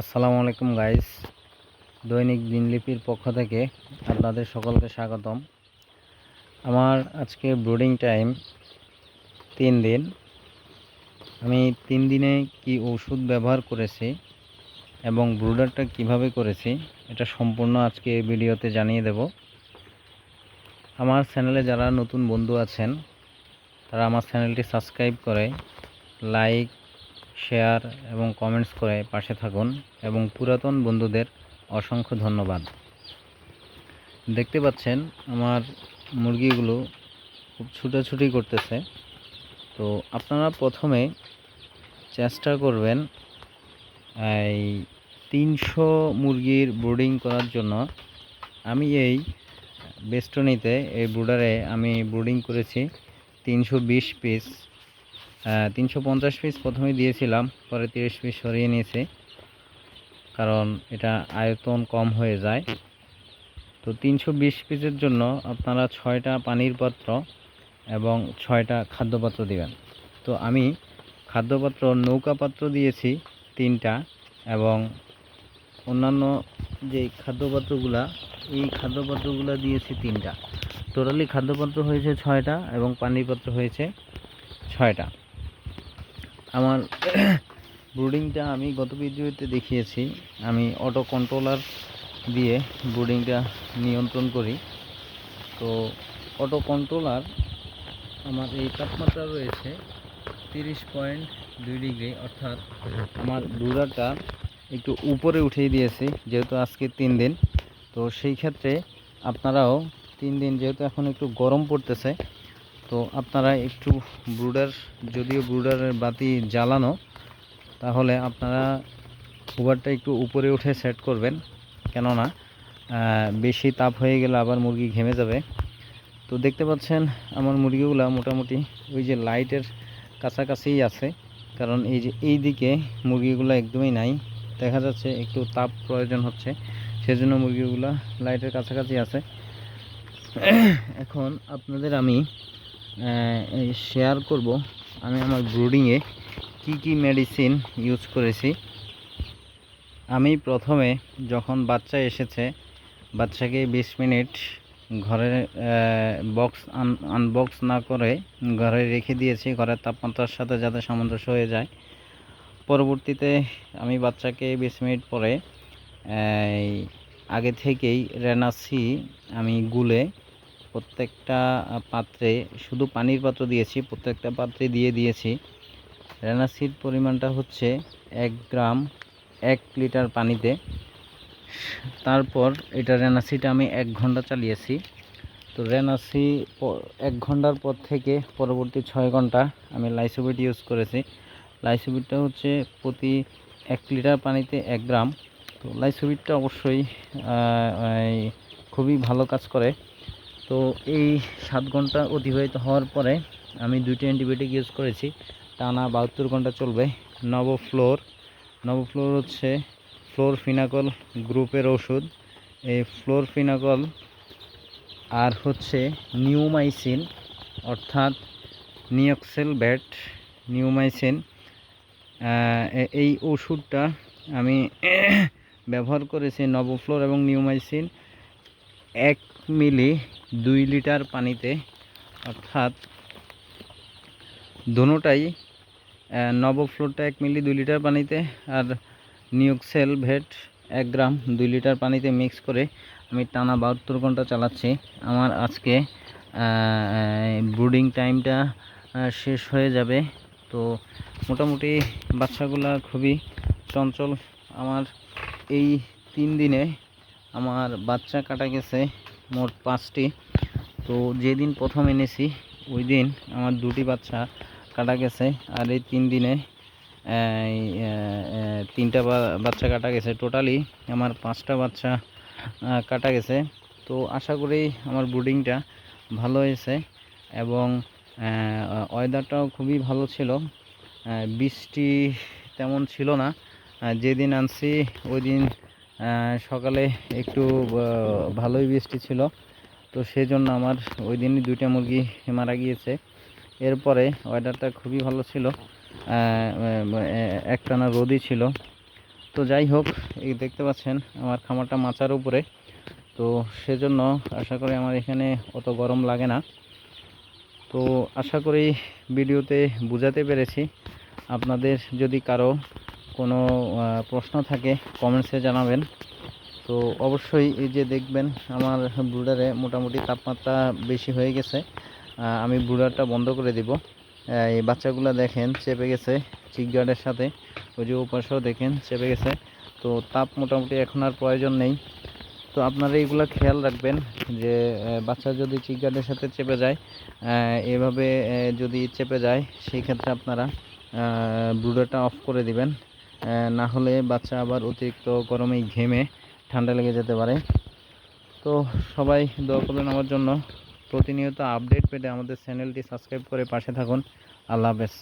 আসসালামু আলাইকুম গাইস দৈনিক দিনলিপির পক্ষ থেকে আপনাদের সকলকে স্বাগতম। আমার আজকে ব্রুডিং টাইম তিন দিন। আমি তিন দিনে কি ওষুধ ব্যবহার করেছি এবং ব্রুডারটা কীভাবে করেছি, এটা সম্পূর্ণ আজকে এই ভিডিওতে জানিয়ে দেব। আমার চ্যানেলে যারা নতুন বন্ধু আছেন, তারা আমার চ্যানেলটি সাবস্ক্রাইব করে লাইক শেয়ার এবং কমেন্টস করে পাশে থাকুন এবং পুরাতন বন্ধুদের অসংখ্য ধন্যবাদ। দেখতে পাচ্ছেন আমার মুরগিগুলো খুব ছুটাছুটি করতেছে। তো আপনারা প্রথমে চেষ্টা করবেন এই তিনশো মুরগির ব্রুডিং করার জন্য। আমি এই বেস্টনিতে এই ব্রুডারে আমি ব্রুডিং করেছি তিনশো বিশ পিস। তিনশো পঞ্চাশ পিস প্রথমে দিয়েছিলাম, পরে তিরিশ পিস সরিয়ে নিয়েছি। কারণ এটা আয়তন কম হয়ে যায়। তো তিনশো বিশ পিসের জন্য আপনারা ছয়টা পানির পাত্র এবং ছয়টা খাদ্যপাত্র দিবেন। তো আমি খাদ্যপাত্র, নৌকা পাত্র দিয়েছি তিনটা এবং অন্যান্য যে খাদ্যপাত্রগুলা, এই খাদ্যপাত্রগুলো দিয়েছি তিনটা। টোটালি খাদ্যপাত্র হয়েছে ছয়টা এবং পানির পাত্র হয়েছে ছয়টা। আমার ব্রুডিংটা আমি গত ভিডিওতে দেখিয়েছি। আমি অটো কন্ট্রোলার দিয়ে ব্রুডিংটা নিয়ন্ত্রণ করি। তো অটো কন্ট্রোলার আমার এই তাপমাত্রা রয়েছে তিরিশ পয়েন্ট দুই ডিগ্রি, অর্থাৎ আমার ব্রুডারটা একটু উপরে উঠিয়ে দিয়েছি, যেহেতু আজকে তিন দিন। তো সেই ক্ষেত্রে আপনারাও তিন দিন যেহেতু এখন একটু গরম পড়তেছে তো আপনারা একটু ব্রুডার, যদিও ব্রুডারের বাতি জ্বালানো, তাহলে আপনারা কুবারটা একটু উপরে উঠে সেট করবেন। কেননা বেশি তাপ হয়ে গেলে আবার মুরগি ঘেমে যাবে। তো দেখতে পাচ্ছেন, আমার মুরগিগুলা মোটামুটি ওই যে লাইটের কাছাকাছিই আছে। কারণ এই যে এই দিকে মুরগিগুলো একদমই নাই। দেখা যাচ্ছে একটু তাপ প্রয়োজন হচ্ছে, সেজন্য মুরগিগুলা লাইটের কাছাকাছি আছে। এখন আপনাদের আমি শেয়ার করব। আমি আমার ব্রুডিংয়ে কি কি মেডিসিন ইউজ করেছি। আমি প্রথমে যখন বাচ্চা এসেছে, বাচ্চাকে বিশ মিনিট ঘরে বক্স আনবক্স না করে ঘরে রেখে দিয়েছি, ঘরের তাপমাত্রার সাথে যাতে সামঞ্জস্য হয়ে যায়। পরবর্তীতে আমি বাচ্চাকে বিশ মিনিট পরে আগে থেকেই রেনাসি আমি গুলে প্রত্যেকটা পাত্রে শুধু পানির পাত্র দিয়েছি, প্রত্যেকটা পাত্রে দিয়ে দিয়েছি। রেনাসির পরিমাণটা হচ্ছে এক গ্রাম এক লিটার পানিতে। তারপর এটা রেনাসিটা আমি এক ঘণ্টা চালিয়েছি। তো রেনাসি এক ঘণ্টার পর থেকে পরবর্তী ছয় ঘণ্টা আমি লাইসোবিট ইউজ করেছি। লাইসোবিটটা হচ্ছে প্রতি এক লিটার পানিতে এক গ্রাম। তো লাইসোবিটটা অবশ্যই খুবই ভালো কাজ করে। তো এই সাত ঘণ্টা অতিবাহিত হওয়ার পরে আমি দুইটি অ্যান্টিবায়োটিক ইউজ করেছি। টানা বাহাত্তর ঘণ্টা চলবে। নবফ্লোর নবফ্লোর হচ্ছে ফ্লোর ফিনাকল গ্রুপের ওষুধ। এই ফ্লোর ফিনাকল আর হচ্ছে নিউমাইসিন অর্থাৎ নিয়ক্সেল ব্যাট নিউমাইসিন এই ওষুধটা আমি ব্যবহার করেছি নবফ্লোর এবং নিউমাইসিন এক মিলি দুই লিটার পানিতে, অর্থাৎ দোনোটাই নবফ্লোরটা এক মিলি দুই লিটার পানিতে আর নিউক্সেল ভেট এক গ্রাম দুই লিটার পানিতে মিক্স করে আমি টানা বাহাত্তর ঘণ্টা চালাচ্ছি। আমার আজকে ব্রুডিং টাইমটা শেষ হয়ে যাবে। তো মোটামুটি বাচ্চাগুলা খুবই চঞ্চল। আমার এই তিন দিনে আমার বাচ্চা কাটা গেছে। মোট পাঁচটি। তো যেদিন প্রথম এনেছি ওই দিন আমার দুটি বাচ্চা কাটা গেছে আর এই তিন দিনে তিনটা বাচ্চা কাটা গেছে। টোটালি আমার পাঁচটা বাচ্চা কাটা গেছে। তো আশা করি আমার ব্রুডিংটা ভালো হয়েছে এবং ওয়েদারটাও খুবই ভালো ছিল। বৃষ্টি তেমন ছিল না। যেদিন আনছি ওই দিন সকালে একটু ভালোই বৃষ্টি ছিল। তো সেই জন্য আমার ওই দিনই দুইটা মুরগি মারা গিয়েছে। এরপরে ওয়েদারটা খুবই ভালো ছিল। একটানা রোদই ছিল। তো যাই হোক, এই দেখতে পাচ্ছেন, আমার খামারটা মাচার উপরে। তো সেজন্য আশা করি আমার এখানে অত গরম লাগে না। তো আশা করি ভিডিওতে বোঝাতে পেরেছি। আপনাদের যদি কারও কোনো প্রশ্ন থাকে কমেন্টসে জানাবেন। তো অবশ্যই এই যে দেখবেন, আমার ব্রুডারে মোটামুটি তাপমাত্রা বেশি হয়ে গেছে। আমি ব্রুডারটা বন্ধ করে দিব। এই বাচ্চাগুলো দেখেন, চেপে গেছে চিক গার্ডের সাথে। ওই যে উপাসও দেখেন, চেপে গেছে। তো তাপ মোটামুটি এখন আর প্রয়োজন নেই। তো আপনারা এইগুলো খেয়াল রাখবেন যে বাচ্চা যদি চিক গার্ডের সাথে চেপে যায় এভাবে যদি চেপে যায়, সেই ক্ষেত্রে আপনারা ব্রুডারটা অফ করে দিবেন। না হলে বাচ্চা আবার অতিরিক্ত গরমে ঘেমে ঠান্ডা লেগে যেতে পারে। তো সবাই দোয়া করবেন আমার জন্য। প্রতিনিয়ত আপডেট পেতে আমাদের চ্যানেলটি সাবস্ক্রাইব করে পাশে থাকুন। আল্লাহ হাফেজ।